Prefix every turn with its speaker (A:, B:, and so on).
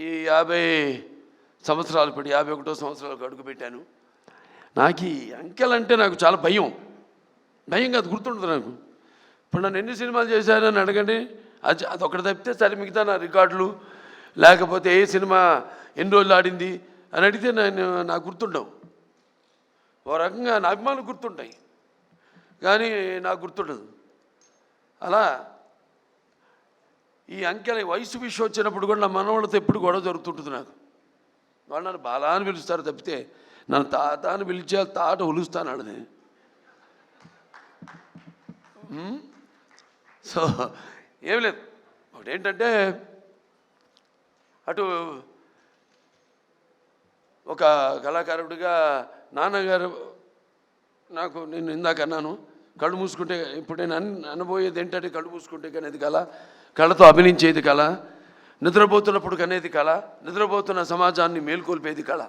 A: ఈ యాభై సంవత్సరాలు పడి యాభై ఒకటో సంవత్సరాలకు అడుగు పెట్టాను. నాకు ఈ అంకెలంటే నాకు చాలా భయం. భయం కాదు గుర్తుండదు నాకు. ఇప్పుడు నన్ను ఎన్ని సినిమాలు చేశానని అడగండి. అది అదొకటి తప్పితే సరే మిగతా నా రికార్డులు. లేకపోతే ఏ సినిమా ఎన్ని రోజులు ఆడింది అని అడిగితే నేను నాకు గుర్తుండవు. ఓ రకంగా నా అభిమానులు గుర్తుంటాయి. కానీ నాకు గుర్తుండదు. అలా ఈ అంకెల వయసు విషయం వచ్చినప్పుడు కూడా నా మనవాళ్ళతో ఎప్పుడు గొడవ జరుగుతుంటుంది నాకు. వాళ్ళు నన్ను బాలా అని పిలుస్తారు తప్పితే నన్ను తాత అని పిలిచే తాట ఉలుస్తాను అడిని సో ఏం లేదు. ఒకటేంటంటే అటు ఒక కళాకారుడిగా నాన్నగారు నాకు నేను ఇందాక అన్నాను. కళ్ళు మూసుకుంటే ఇప్పుడు నేను అన్ అనబోయేది ఏంటంటే కళ్ళు మూసుకుంటే కనేది కళ కళతో అభినయించేది కళ నిద్రపోతున్నప్పుడు కనేది కళ నిద్రపోతున్న సమాజాన్ని మేల్కొల్పేది కళ.